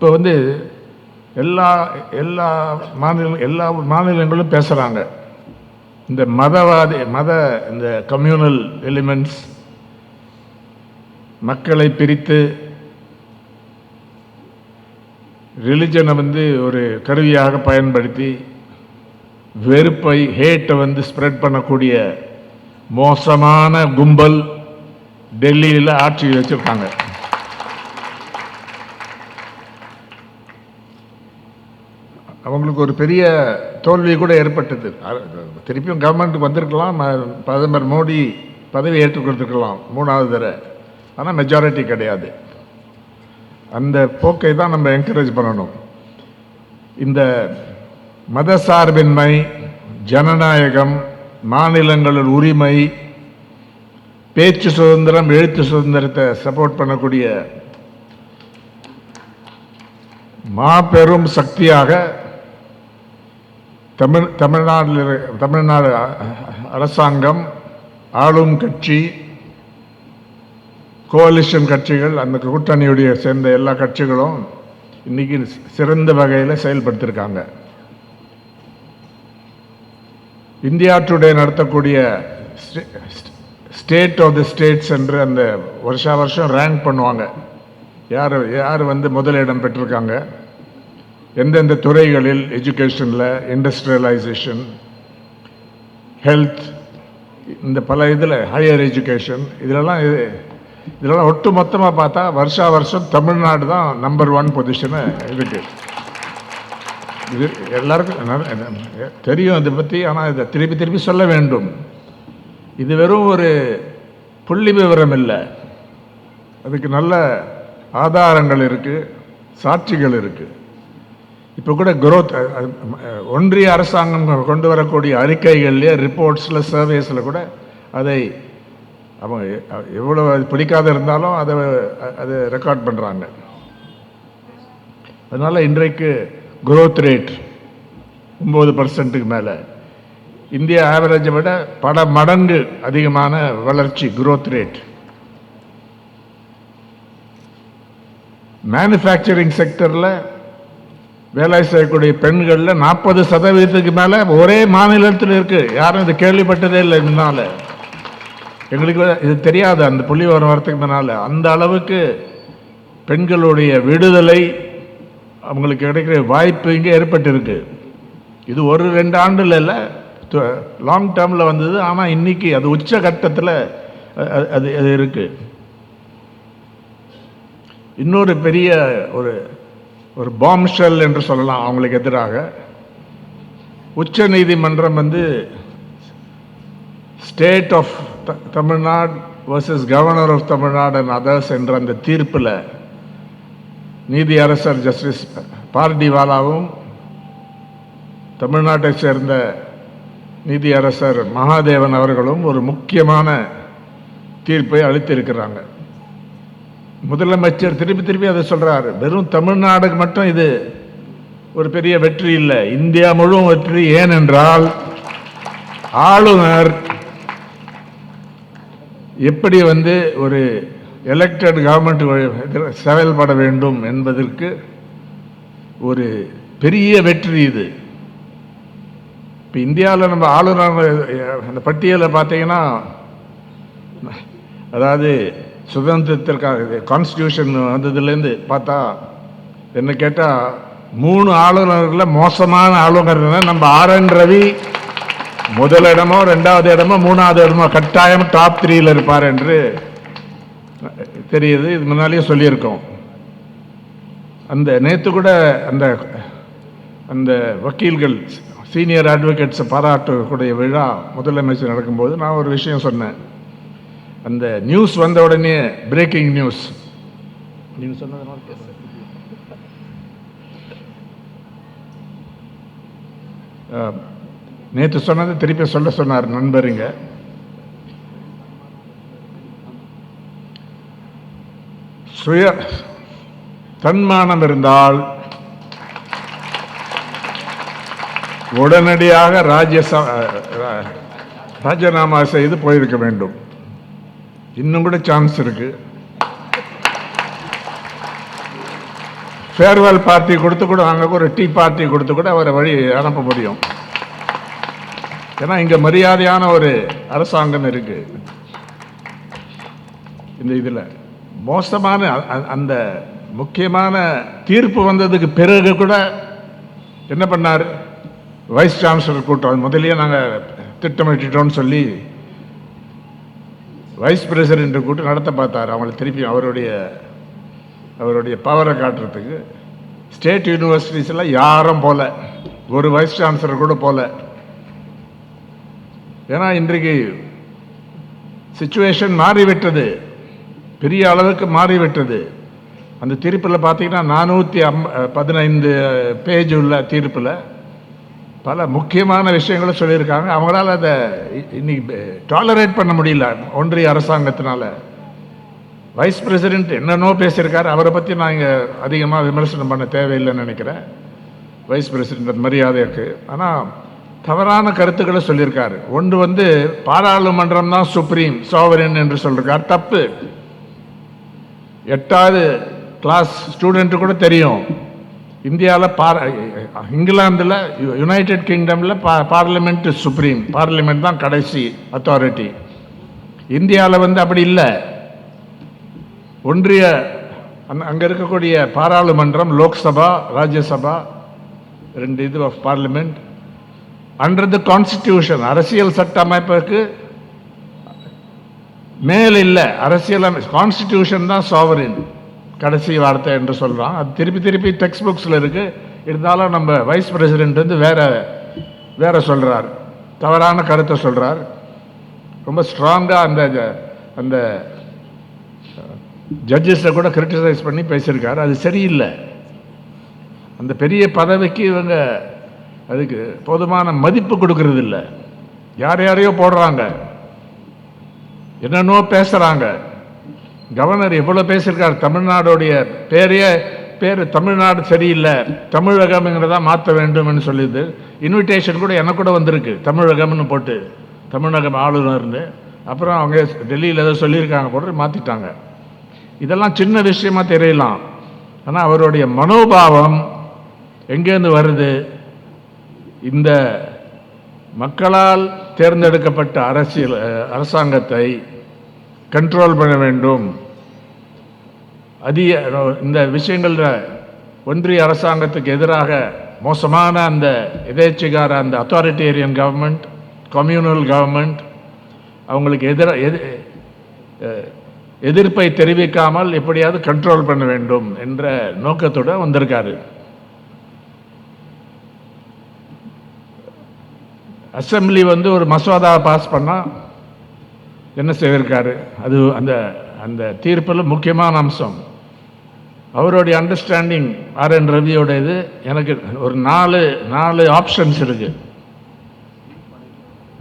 இப்போ வந்து எல்லா எல்லா மாநில எல்லா மாநிலங்களும் பேசுகிறாங்க இந்த மதவாதி மத இந்த கம்யூனல் எலிமெண்ட்ஸ் மக்களை பிரித்து ரிலிஜனை வந்து ஒரு கருவியாக பயன்படுத்தி வெறுப்பை ஹேட்டை வந்து ஸ்ப்ரெட் பண்ணக்கூடிய மோசமான கும்பல் டெல்லியில் ஆட்சி வச்சுருக்காங்க. அவங்களுக்கு ஒரு பெரிய தோல்வி கூட ஏற்பட்டது. திருப்பியும் கவர்மெண்ட்டுக்கு வந்திருக்கலாம். ம- பிரதமர் மோடி பதவி ஏற்றுக்கொடுத்துருக்கலாம் மூணாவது தடவை ஆனால் மெஜாரிட்டி கிடையாது. அந்த போக்கை தான் நம்ம என்கரேஜ் பண்ணணும். இந்த மதசார்பின்மை ஜனநாயகம் மாநிலங்களில் உரிமை பேச்சு சுதந்திரம் எழுத்து சுதந்திரத்தை சப்போர்ட் பண்ணக்கூடிய மாபெரும் சக்தியாக தமிழ் தமிழ்நாட்டில் தமிழ்நாடு அ- அரசாங்கம் ஆளும் கட்சி கோலிஷன் கட்சிகள் அந்த கூட்டணியுடைய சேர்ந்த எல்லா கட்சிகளும் இன்னைக்கு சிறந்த வகையில் செயல்படுத்தியிருக்காங்க இந்தியா டுடே நடத்தக்கூடிய ஸ்டேட் ஆஃப் தி ஸ்டேட்ஸ் என்று அந்த வருஷா வருஷம் ரேங்க் பண்ணுவாங்க. யார் யார் வந்து முதலிடம் பெற்றிருக்காங்க? எந்தெந்த துறைகளில் எஜுகேஷனில் இண்டஸ்ட்ரியலைசேஷன் ஹெல்த் இந்த பல இதில் ஹையர் எஜுகேஷன் இதிலெல்லாம் இது இதெல்லாம் ஒட்டு மொத்தமாக பார்த்தா வருஷா வருஷம் தமிழ்நாடு தான் நம்பர் ஒன் பொசிஷனை இருக்குது இது எல்லாருக்கும் தெரியும் இதை பற்றி ஆனால் இதை திருப்பி திருப்பி சொல்ல வேண்டும். இது வெறும் ஒரு புள்ளி விவரம் இல்லை. அதுக்கு நல்ல ஆதாரங்கள் இருக்குது சாட்சிகள் இருக்குது இப்போ கூட குரோத் ஒன்றிய அரசாங்கம் கொண்டு வரக்கூடிய அறிக்கைகள்லேயே ரிப்போர்ட்ஸில் சர்வேஸில் கூட அதை அவங்க எவ்வளோ அது பிடிக்காத இருந்தாலும் அதை அதை ரெக்கார்ட் பண்ணுறாங்க அதனால் இன்றைக்கு குரோத் ரேட் ஒம்பது பர்சன்ட்டுக்கு மேலே. இந்திய ஆவரேஜை விட பல மடங்கு அதிகமான வளர்ச்சி குரோத் ரேட் மேனுஃபேக்சரிங் செக்டரில் வேலை செய்யக்கூடிய பெண்களில் நாற்பது சதவீதத்துக்கு மேலே ஒரே மாநிலத்தில் இருக்குது யாரும் இது கேள்விப்பட்டதே இல்லை முன்னால். எங்களுக்கு இது தெரியாது அந்த புள்ளி வர வரத்துக்கு முன்னால். அந்த அளவுக்கு பெண்களுடைய விடுதலை அவங்களுக்கு கிடைக்கிற வாய்ப்பு இங்கே ஏற்பட்டிருக்கு. இது ஒரு ரெண்டு ஆண்டில் இல்லை லாங் டேர்மில் வந்தது. ஆனால் இன்னைக்கு அது உச்ச கட்டத்தில் அது அது இருக்குது இன்னொரு பெரிய ஒரு ஒரு பாம்ஷெல் என்று சொல்லலாம் அவங்களுக்கு எதிராக. உச்ச நீதிமன்றம் வந்து state of Tamil Nadu versus governor of Tamil Nadu and others என்ற அந்த தீர்ப்பில் நீதி அரசர் ஜஸ்டிஸ் பார்டிவாலாவும் தமிழ்நாட்டை சேர்ந்த நீதி அரசர் மகாதேவன் அவர்களும் ஒரு முக்கியமான தீர்ப்பை அளித்திருக்கிறாங்க. முதலமைச்சர் திருப்பி திருப்பி அதை சொல்கிறார் வெறும் தமிழ்நாடுக்கு மட்டும் இது ஒரு பெரிய வெற்றி இல்லை. இந்தியா முழுவதும் வெற்றி ஏனென்றால் ஆளுநர் எப்படி வந்து ஒரு எலெக்டட் கவர்மெண்ட் செயல்பட வேண்டும் என்பதற்கு ஒரு பெரிய வெற்றி இது. இப்போ இந்தியாவில் நம்ம ஆளுநர் அந்த பட்டியலை பார்த்தீங்கன்னா அதாவது சுதந்திரத்திற்காக கான்ஸ்டியூஷன் வந்ததுலேருந்து பார்த்தா என்ன கேட்டால் மூணு ஆளுநர்களில் மோசமான ஆளுநர்னா நம்ம ஆர் என் ரவி முதல் இடமோ ரெண்டாவது இடமோ மூணாவது இடமோ கட்டாயம் டாப் த்ரீயில் இருப்பார் என்று தெரியுது இது முன்னாலேயே சொல்லியிருக்கோம். அந்த நேற்று கூட அந்த அந்த வக்கீல்கள் சீனியர் அட்வொகேட்ஸை பாராட்டக்கூடிய விழா முதலமைச்சர் நடக்கும்போது நான் ஒரு விஷயம் சொன்னேன். அந்த நியூஸ் வந்த உடனே பிரேக்கிங் நியூஸ் நீங்க சொன்னது நேற்று சொன்னது திருப்பி சொல்ல சொன்னார் நண்பருங்க. சுய தன்மானம் இருந்தால் உடனடியாக ராஜ்யசபா ராஜினாமா செய்து போயிருக்க வேண்டும். இன்னும் கூட சான்ஸ் இருக்கு. ஃபேர்வெல் பார்ட்டி கொடுத்து கூட அங்கே ஒரு டீ பார்ட்டி கொடுத்து கூட அவரை வழி அனுப்ப முடியும். ஏன்னா இங்கே மரியாதையான ஒரு அரசாங்கம் இருக்கு. இந்த இதில். மோசமான அந்த முக்கியமான தீர்ப்பு வந்ததுக்கு பிறகு கூட என்ன பண்ணார்? வைஸ் சான்சலர் கூட்டம். முதலியே நாங்கள் திட்டமிட்டுட்டோம்னு சொல்லி வைஸ் பிரசிடென்ட்டு கூட்டம் நடத்த பார்த்தார். அவங்களை திருப்பி அவருடைய அவருடைய பவரை காட்டுறதுக்கு. ஸ்டேட் யூனிவர்சிட்டிஸ்லாம் யாரும் போல. ஒரு வைஸ் சான்சலர் கூட போல. ஏன்னா இன்றைக்கு சுச்சுவேஷன் மாறிவிட்டது. பெரிய அளவுக்கு மாறிவிட்டது. அந்த தீர்ப்பில் பார்த்தீங்கன்னா நானூற்றி அம் பதினைந்து பேஜ் உள்ள தீர்ப்பில் பல முக்கியமான விஷயங்களை சொல்லியிருக்காங்க. அவங்களால அதை இன்னைக்கு டாலரேட் பண்ண முடியல. ஒன்றிய அரசாங்கத்தினால. வைஸ் பிரசிடென்ட் என்னென்னோ பேசியிருக்காரு. அவரை பற்றி நான் இங்கே அதிகமாக விமர்சனம் பண்ண தேவையில்லைன்னு நினைக்கிறேன். வைஸ் பிரசிடென்ட் மரியாதைக்கு. ஆனால் தவறான கருத்துக்களை சொல்லியிருக்காரு. ஒன்று வந்து பாராளுமன்றம் தான் சுப்ரீம் சோவரின் என்று சொல்லியிருக்கார் தப்பு. எட்டாவது கிளாஸ் ஸ்டூடெண்ட்டு கூட தெரியும். இந்தியாவில் பார இங்கிலாந்தில் யுனைடெட் கிங்டமில் பா பார்லிமெண்ட் சுப்ரீம் பார்லிமெண்ட் தான் கடைசி அத்தாரிட்டி இந்தியாவில் வந்து அப்படி இல்லை. ஒன்றிய அந் அங்கே இருக்கக்கூடிய பாராளுமன்றம் லோக்சபா ராஜ்யசபா ரெண்டு இது of parliament under constitution constitution அரசியல் சட்ட அமைப்புக்கு மேல் இல்லை. அரசியல் கான்ஸ்டிடியூஷன் தான் சாவரின் கடைசி வார்த்தை என்று சொல்கிறான் அது திருப்பி திருப்பி டெக்ஸ்ட் புக்ஸில் இருக்குது இருந்தாலும் நம்ம வைஸ் பிரசிடென்ட் வந்து வேற வேற சொல்கிறார் தவறான கருத்தை சொல்கிறார் ரொம்ப ஸ்ட்ராங்காக அந்த அந்த ஜட்ஜஸை கூட கிரிட்டிசைஸ் பண்ணி பேசியிருக்காரு. அது சரியில்லை. அந்த பெரிய பதவிக்கு இவங்க அதுக்கு போதுமான மதிப்பு கொடுக்கறது இல்லை யார் யாரையோ போடுறாங்க. என்னென்னோ பேசுகிறாங்க கவர்னர் எவ்வளோ பேசியிருக்காரு? தமிழ்நாடுடைய பேரையே பேர் தமிழ்நாடு சரியில்லை. தமிழகம்ங்கிறதா மாற்ற வேண்டும்னு சொல்லிது. இன்விடேஷன் கூட எனக்கு கூட வந்திருக்கு. தமிழகம்னு போட்டு. தமிழகம் ஆளுநர்னு. அப்புறம் அவங்க டெல்லியில் ஏதோ சொல்லியிருக்காங்க போட்டு மாற்றிட்டாங்க இதெல்லாம் சின்ன விஷயமா தெரியலாம். ஆனால் அவருடைய மனோபாவம் எங்கேருந்து வருது? இந்த மக்களால் தேர்ந்தெடுக்கப்பட்ட அரசியல் அரசாங்கத்தை கண்ட்ரோல் பண்ண வேண்டும். அதிக இந்த விஷயங்களில் ஒன்றிய அரசாங்கத்துக்கு எதிராக மோசமான அந்த எதேச்சிகார அந்த அத்தாரிட்டேரியன் கவர்மெண்ட் கம்யூனல் கவர்மெண்ட் அவங்களுக்கு எதிர எது எதிர்ப்பை தெரிவிக்காமல் எப்படியாவது கண்ட்ரோல் பண்ண வேண்டும் என்ற நோக்கத்தோட வந்திருக்காரு. அசம்பிளி வந்து ஒரு மசோதா பாஸ் பண்ணால் என்ன செய்திருக்காரு? அது அந்த அந்த தீர்ப்பில் முக்கியமான அம்சம். அவருடைய அண்டர்ஸ்டாண்டிங் ஆர் என் ரவியோட இது எனக்கு ஒரு நாலு நாலு ஆப்ஷன்ஸ் இருக்குது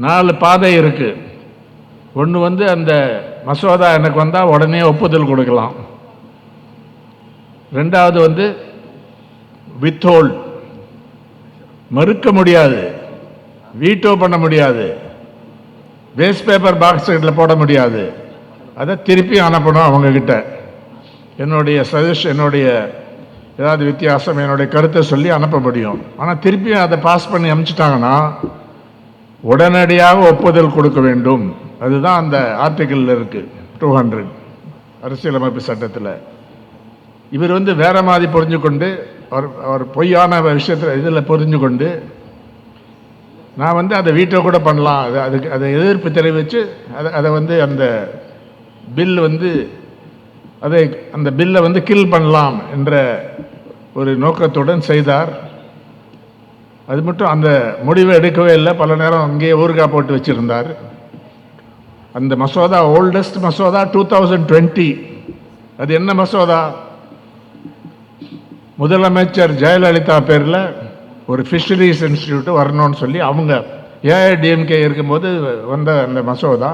நாலு பாதை இருக்குது ஒன்று வந்து அந்த மசோதா எனக்கு வந்தால் உடனே ஒப்புதல் கொடுக்கலாம். ரெண்டாவது வந்து வித்ஹோல்ட் மறுக்க முடியாது. வீட்டோ பண்ண முடியாது. வேஸ்ட் பேப்பர் பாக்ஸில் போட முடியாது. அதை திருப்பி அனுப்பணும் அவங்கக்கிட்ட என்னுடைய சஜஷன் என்னுடைய ஏதாவது வித்தியாசம் என்னுடைய கருத்தை சொல்லி அனுப்ப முடியும். ஆனால் திருப்பி அதை பாஸ் பண்ணி அனுப்பிச்சிட்டாங்கன்னா உடனடியாக ஒப்புதல் கொடுக்க வேண்டும். அதுதான் அந்த ஆர்டிக்கிளில் இருக்குது டூ ஹண்ட்ரட் அரசியலமைப்பு சட்டத்தில். இவர் வந்து வேற மாதிரி புரிஞ்சு கொண்டு அவர் அவர் பொய்யான விஷயத்தில் இதில் புரிஞ்சு கொண்டு நான் வந்து அதை வீட்டை கூட பண்ணலாம். அது அதுக்கு அதை எதிர்ப்பு தெரிவித்து அதை அதை வந்து அந்த பில் வந்து அதை அந்த பில்லை வந்து கில் பண்ணலாம் என்ற ஒரு நோக்கத்துடன் செய்தார். அது மட்டும் அந்த முடிவை எடுக்கவே இல்லை. பல நேரம் அங்கேயே ஊறுகாய் போட்டு வச்சுருந்தார். அந்த மசோதா ஓல்டஸ்ட் மசோதா டூ தௌசண்ட் டுவெண்ட்டி அது என்ன மசோதா? முதலமைச்சர் ஜெயலலிதா பேரில் ஒரு ஃபிஷரிஸ் இன்ஸ்டியூட்டு வரணும்னு சொல்லி அவங்க ஏஐடிஎம்கே இருக்கும்போது வந்த அந்த மசோதா.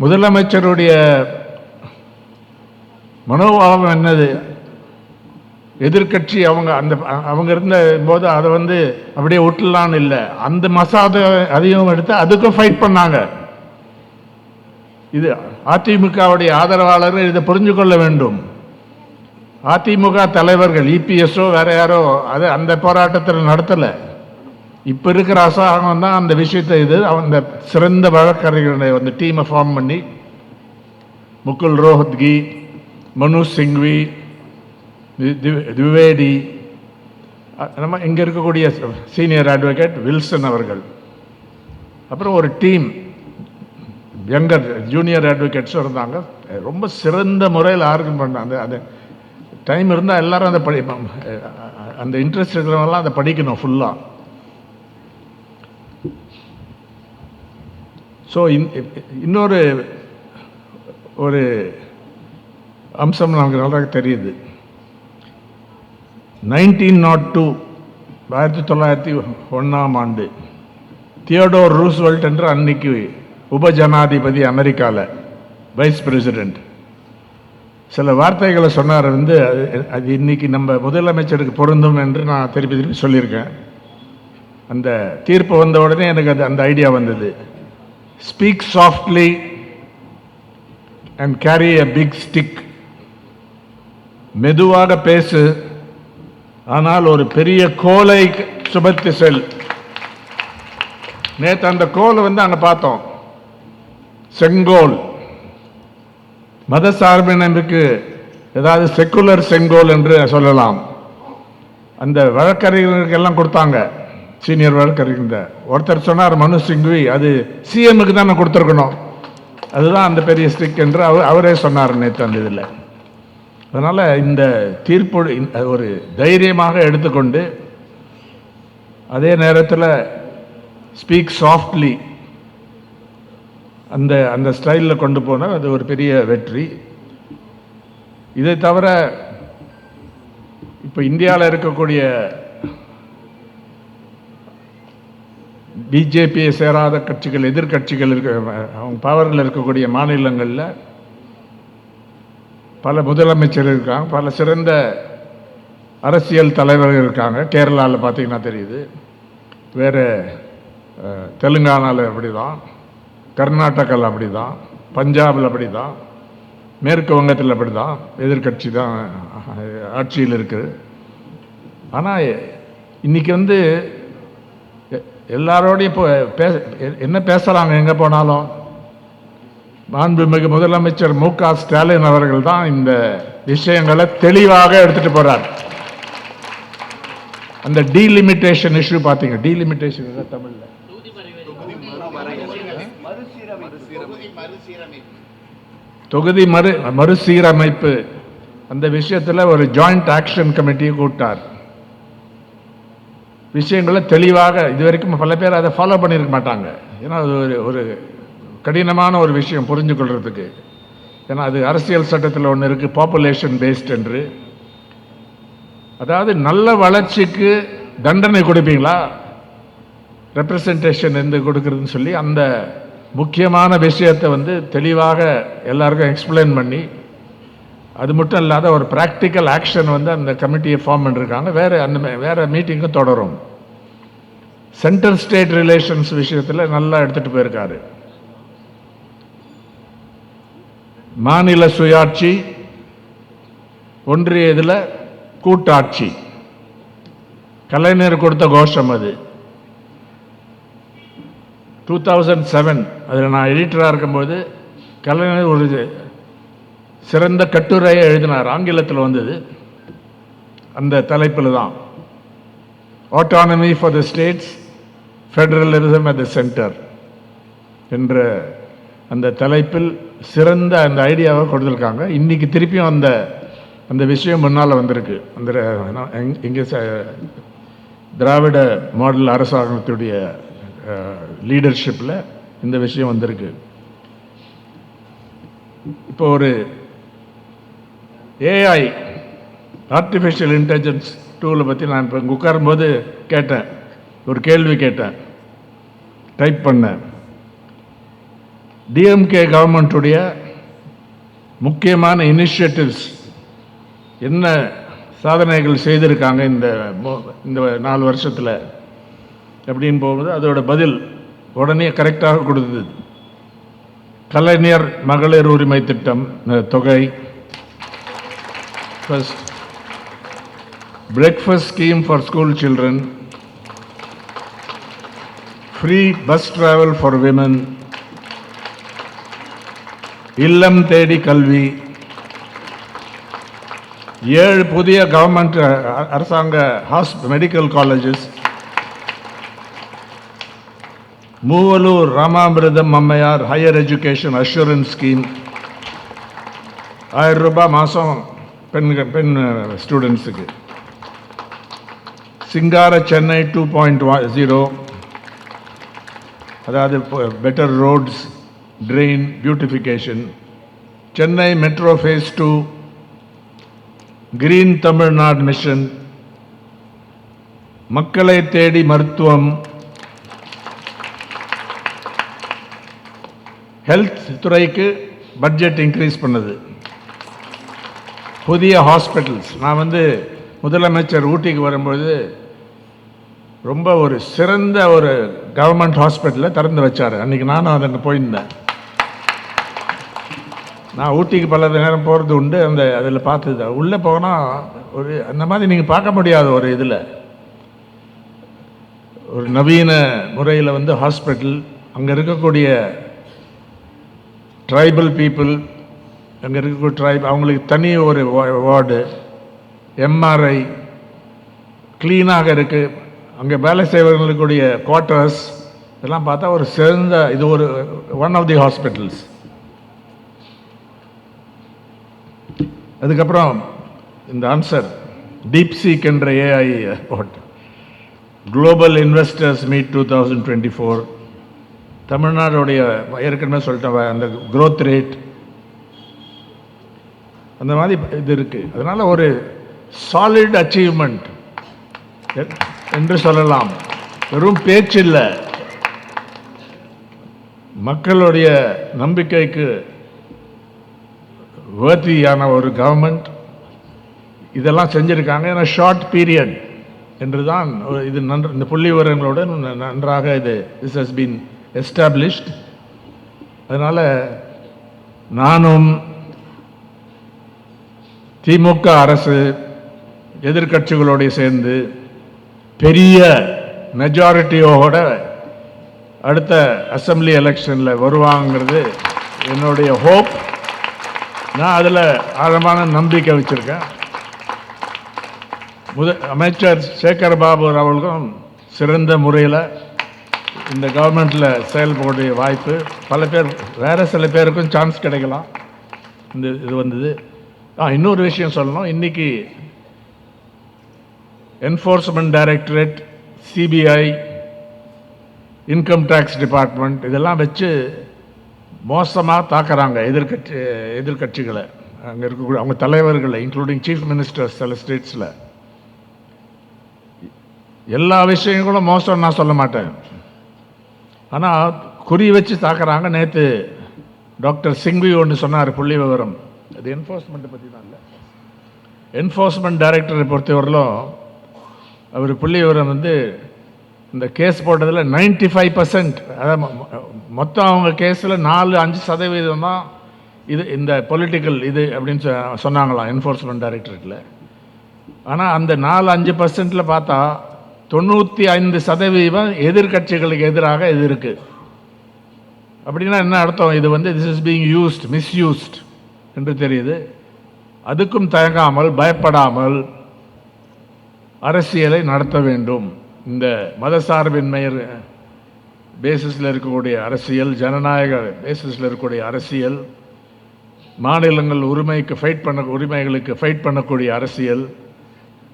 முதலமைச்சருடைய மனோபாவம் என்னது? எதிர்க்கட்சி அவங்க அந்த அவங்க இருந்த போது அதை வந்து அப்படியே விட்டுலான்னு இல்லை. அந்த மசாத அதையும் எடுத்து அதுக்கும் ஃபைட் பண்ணாங்க. இது அதிமுகவுடைய ஆதரவாளர்கள் இதை புரிஞ்சு கொள்ள வேண்டும். அதிமுக தலைவர்கள் இபிஎஸ்ஓ வேற யாரோ அது அந்த போராட்டத்தில் நடத்தலை. இப்போ இருக்கிற அரசாங்கம் தான் அந்த விஷயத்தை இது அந்த சிறந்த வழக்கறிஞர்களை அந்த டீமை ஃபார்ம் பண்ணி முகுல் ரோஹத்கி மனு சிங்வி தி- திவேடி நம்ம இங்கே இருக்கக்கூடிய சீனியர் அட்வொகேட் வில்சன் அவர்கள். அப்புறம் ஒரு டீம் யங்கர் ஜூனியர் அட்வொகேட்ஸும் இருந்தாங்க. ரொம்ப சிறந்த முறையில் ஆர்கன் பண்ணாங்க. அது டைம் இருந்தால் எல்லாரும் அதை படி அந்த இன்ட்ரெஸ்ட் இருக்கிறவங்கலாம் அதை படிக்கணும் ஃபுல்லாக ஸோ இன்னொரு ஒரு அம்சம் நமக்கு நல்லா தெரியுது. நைன்டீன் நாட் டூ ஆயிரத்தி தொள்ளாயிரத்தி ஒன்றாம் ஆண்டு தியோடோர் ரூஸ்வெல்ட் என்று அன்னைக்கு உபஜனாதிபதி அமெரிக்காவில் வைஸ் பிரசிடென்ட் சில வார்த்தைகளை சொன்னார் வந்து அது அது இன்னைக்கு நம்ம முதலமைச்சருக்கு பொருந்தும் என்று நான் திருப்பி திருப்பி சொல்லியிருக்கேன். அந்த தீர்ப்பு வந்த உடனே எனக்கு அது அந்த ஐடியா வந்தது. Speak softly and carry a big stick மெதுவாக பேசு ஆனால் ஒரு பெரிய கோலை சுமத்தி செல். நேற்று அந்த கோலை வந்து அங்கே பார்த்தோம். செங்கோல். மத சார்பினருக்கு ஏதாவது செக்குலர் செங்கோல் என்று சொல்லலாம். அந்த வழக்கறிஞர்களுக்கு எல்லாம் கொடுத்தாங்க. சீனியர் வழக்கறிஞர் ஒருத்தர் சொன்னார் மனு சிங்வி அது சிஎம்முக்கு தானே கொடுத்துருக்கணும். அதுதான் அந்த பெரிய ஸ்டிக் என்று அவர் அவரே சொன்னார் நேற்று அந்த இதில். அதனால் இந்த தீர்ப்பு ஒரு தைரியமாக எடுத்துக்கொண்டு அதே நேரத்தில் ஸ்பீக் சாஃப்ட்லி அந்த அந்த ஸ்டைலில் கொண்டு போனால் அது ஒரு பெரிய வெற்றி. இதை தவிர இப்போ இந்தியாவில் இருக்கக்கூடிய பிஜேபியை சேராத கட்சிகள் எதிர்க்கட்சிகள் இருக்க அவங்க பவரில் இருக்கக்கூடிய மாநிலங்களில் பல முதலமைச்சர் இருக்காங்க பல சிறந்த அரசியல் தலைவர்கள் இருக்காங்க. கேரளாவில் பார்த்தீங்கன்னா தெரியுது. வேறு தெலுங்கானாவில் அப்படி தான் கர்நாடகாவில் அப்படி தான் பஞ்சாபில் அப்படி தான் மேற்கு வங்கத்தில் அப்படி தான் எதிர்கட்சி தான் ஆட்சியில் இருக்குது. ஆனால் இன்றைக்கி வந்து எ- எல்லாரோடையும் இப்போ பேச என்ன பேசுகிறாங்க எங்கே போனாலும்? மாண்புமிகு முதலமைச்சர் மு க ஸ்டாலின் அவர்கள் தான் இந்த விஷயங்களை தெளிவாக எடுத்துகிட்டு போகிறார் அந்த டீலிமிட்டேஷன் இஷ்யூ பார்த்தீங்க டீலிமிட்டேஷன் தமிழில். தொகுதி மறு மறுசீரமைப்பு. அந்த விஷயத்தில் ஒரு ஜாயிண்ட் ஆக்ஷன் கமிட்டியை கூட்டார் விஷயங்களை தெளிவாக இது வரைக்கும் பல பேர் அதை ஃபாலோ பண்ணியிருக்க மாட்டாங்க. ஏன்னா அது ஒரு ஒரு கடினமான ஒரு விஷயம் புரிஞ்சு கொள்கிறதுக்கு ஏன்னா அது அரசியல் சட்டத்தில் ஒன்று இருக்குது பாப்புலேஷன் பேஸ்ட் என்று. அதாவது நல்ல வளர்ச்சிக்கு தண்டனை கொடுப்பீங்களா? ரெப்ரசன்டேஷன் எந்த கொடுக்குறதுன்னு சொல்லி அந்த முக்கியமான விஷயத்தை வந்து தெளிவாக எல்லாருக்கும் எக்ஸ்பிளைன் பண்ணி அது மட்டும் இல்லாத ஒரு ப்ராக்டிக்கல் ஆக்ஷன் வந்து அந்த கமிட்டியை ஃபார்ம் பண்ணிருக்காங்க. வேறு அந்த வேறு மீட்டிங்கும் தொடரும். சென்ட்ரல் ஸ்டேட் ரிலேஷன்ஸ் விஷயத்தில் நல்லா எடுத்துகிட்டு போயிருக்காரு. மாநில சுயாட்சி ஒன்றிய இதில் கூட்டாட்சி. கலைஞர் கொடுத்த கோஷம் அது. டூ தௌசண்ட் செவன் அதில் நான் எடிட்டராக இருக்கும்போது கலைஞர் ஒரு சிறந்த கட்டுரையை எழுதினார் ஆங்கிலத்தில் வந்தது. அந்த தலைப்பில் தான். Autonomy for the states federalism at the centre என்ற அந்த தலைப்பில் சிறந்த அந்த ஐடியாவை கொடுத்துருக்காங்க. இன்றைக்கி திருப்பியும் அந்த அந்த விஷயம் முன்னால் வந்திருக்கு. அந்த இங்கே திராவிட மாடல் அரசாங்கத்துடைய லீடர்ஷிப்பில் இந்த விஷயம் வந்திருக்கு. இப்போ ஒரு ஏஐ ஆர்டிஃபிஷியல் இன்டெலிஜென்ஸ் டூலை பற்றி நான் இப்போ இங்கே உட்காரும்போது கேட்டேன். ஒரு கேள்வி கேட்டேன். டைப் பண்ணேன். டிஎம்கே கவர்மெண்ட்டுடைய முக்கியமான இனிஷியேட்டிவ்ஸ் என்ன சாதனைகள் செய்திருக்காங்க இந்த இந்த நாலு வருஷத்தில்? அப்படின்னு போகும்போது அதோட பதில் உடனே கரெக்டாக கொடுத்தது. கலைஞர் மகளிர் உரிமை திட்டம் தொகை. First breakfast scheme for school children free bus travel for women இல்லம் தேடி கல்வி. ஏழு புதிய கவர்மெண்ட் அரசாங்க has medical colleges Moovalur Ramamirtham Ammaiyar higher education assurance scheme ஆயிரம் ரூபாய் மாதம் பெண்கள் பெண் ஸ்டூடெண்ட்ஸுக்கு Singara Chennai two point zero அதாவது better roads train beautification Chennai metro phase two green Tamil Nadu mission மக்களை தேடி மருத்துவம். ஹெல்த் துறைக்கு பட்ஜெட் இன்க்ரீஸ் பண்ணது. புதிய ஹாஸ்பிட்டல்ஸ் நான் வந்து முதலமைச்சர் ஊட்டிக்கு வரும்பொழுது ரொம்ப ஒரு சிறந்த ஒரு கவர்மெண்ட் ஹாஸ்பிட்டலில் திறந்து வச்சார். அன்றைக்கி நானும் அதை அங்கே போயிருந்தேன். நான் ஊட்டிக்கு பல நேரம் போகிறது உண்டு. அந்த அதில் பார்த்தது. உள்ளே போனால் ஒரு அந்த மாதிரி நீங்கள் பார்க்க முடியாத ஒரு இதில். ஒரு நவீன முறையில் வந்து ஹாஸ்பிட்டல் அங்கே இருக்கக்கூடிய ட்ரைபல் பீப்புள் அங்கே இருக்கக்கூடிய ட்ரைப் அவங்களுக்கு தனி ஒரு வார்டு எம்ஆர்ஐ க்ளீனாக இருக்குது அங்கே வேலை செய்வர்களுக்குடைய குவார்ட்டர்ஸ் இதெல்லாம் பார்த்தா ஒரு சிறந்த இது ஒரு ஒன் ஆஃப் தி ஹாஸ்பிட்டல்ஸ் அதுக்கப்புறம் இந்த ஆன்சர் டீப்சீக் என்ற AI global investors meet two thousand twenty four தமிழ்நாடுடைய ஏற்கனவே சொல்லிட்டேன் அந்த க்ரோத் ரேட் அந்த மாதிரி இது இருக்குது அதனால் ஒரு சாலிட் அச்சீவ்மெண்ட் என்று சொல்லலாம். வெறும் பேச்சு இல்லை. மக்களுடைய நம்பிக்கைக்கு வேர்த்தியான ஒரு கவர்மெண்ட் இதெல்லாம் செஞ்சுருக்காங்க. ஏன்னா ஷார்ட் பீரியட் என்று தான் இது நன்ற இந்த புள்ளி விவரங்களோட ந- நன்றாக இது திஸ் ஹஸ் பீன் எஸ்டாப்ளிஷ்ட் அதனால் நானும் திமுக அரசு எதிர்க்கட்சிகளோடு சேர்ந்து பெரிய மெஜாரிட்டியோட அடுத்த அசெம்பிளி எலெக்ஷனில் வருவாங்கிறது என்னுடைய ஹோப் நான் அதில் ஆழமான நம்பிக்கை வச்சுருக்கேன். முத அமைச்சர் சேகர் பாபு அவர்களுக்கும் சிறந்த முறையில் இந்த கவர்மெண்ட்டில் செயல்படக்கூடிய வாய்ப்பு. பல பேர் வேறு சில பேருக்கும் சான்ஸ் கிடைக்கலாம். இந்த இது வந்தது. ஆ இன்னொரு விஷயம் சொல்லணும். இன்னைக்கு enforcement directorate CBI income tax department இதெல்லாம் வச்சு மோசமாக தாக்குறாங்க எதிர்கட்சி எதிர்கட்சிகளை. அங்கே இருக்கக்கூடிய அவங்க தலைவர்களை இன்க்ளூடிங் சீஃப் மினிஸ்டர்ஸ் சில ஸ்டேட்ஸில் எல்லா விஷயங்களும் மோசம் நான் சொல்ல மாட்டேன். ஆனால் குறி வச்சு தாக்குறாங்க. நேற்று டாக்டர் சிங்வி ஒன்று சொன்னார் புள்ளி விவரம். அது என்ஃபோர்ஸ்மெண்ட்டை பற்றி தான் இல்லை. என்ஃபோர்ஸ்மெண்ட் டைரக்டரை பொறுத்தவரையிலும் அவர் புள்ளி விவரம் வந்து இந்த கேஸ் போட்டதில் 95% ஃபைவ் பர்சன்ட் அதாவது மொத்தம் அவங்க கேஸில் நாலு அஞ்சு சதவீதம் தான் இது இந்த பொலிட்டிக்கல் இது அப்படின்னு சொன்னாங்களாம் என்ஃபோர்ஸ்மெண்ட் டைரக்டரேட்டில் ஆனால் அந்த நாலு அஞ்சு பர்சன்ட்டில் பார்த்தா தொண்ணூற்றி ஐந்து சதவீதம் எதிர்க்கட்சிகளுக்கு எதிராக இது இருக்குது அப்படின்னா என்ன அர்த்தம்? இது வந்து this is being used misused என்று தெரியுது. அதுக்கும் தயங்காமல் பயப்படாமல் அரசியலை நடத்த வேண்டும். இந்த மதசார்பின்மை பேசிஸில் இருக்கக்கூடிய அரசியல் ஜனநாயக பேசிஸில் இருக்கக்கூடிய அரசியல் மாநிலங்கள் உரிமைக்கு ஃபைட் பண்ண உரிமைகளுக்கு ஃபைட் பண்ணக்கூடிய அரசியல்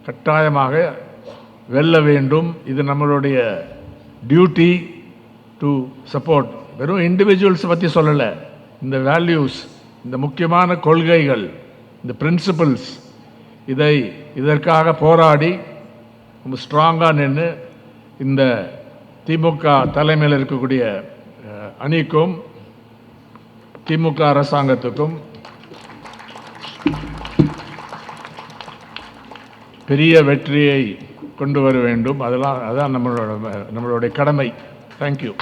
கட்டாயமாக வெல்ல வேண்டும். இது நம்மளுடைய டியூட்டி டு சப்போர்ட் வெறும் இண்டிவிஜுவல்ஸ் பற்றி சொல்லலை. இந்த வேல்யூஸ் இந்த முக்கியமான கொள்கைகள் இந்த பிரின்சிபல்ஸ் இதை இதற்காக போராடி ரொம்ப ஸ்ட்ராங்காக நின்று இந்த திமுக தலைமையில் இருக்கக்கூடிய அணிக்கும் திமுக அரசாங்கத்துக்கும் பெரிய வெற்றியை கொண்டு வர வேண்டும். அதெல்லாம் அதான் நம்மளோட நம்மளுடைய கடமை. தேங்க்யூ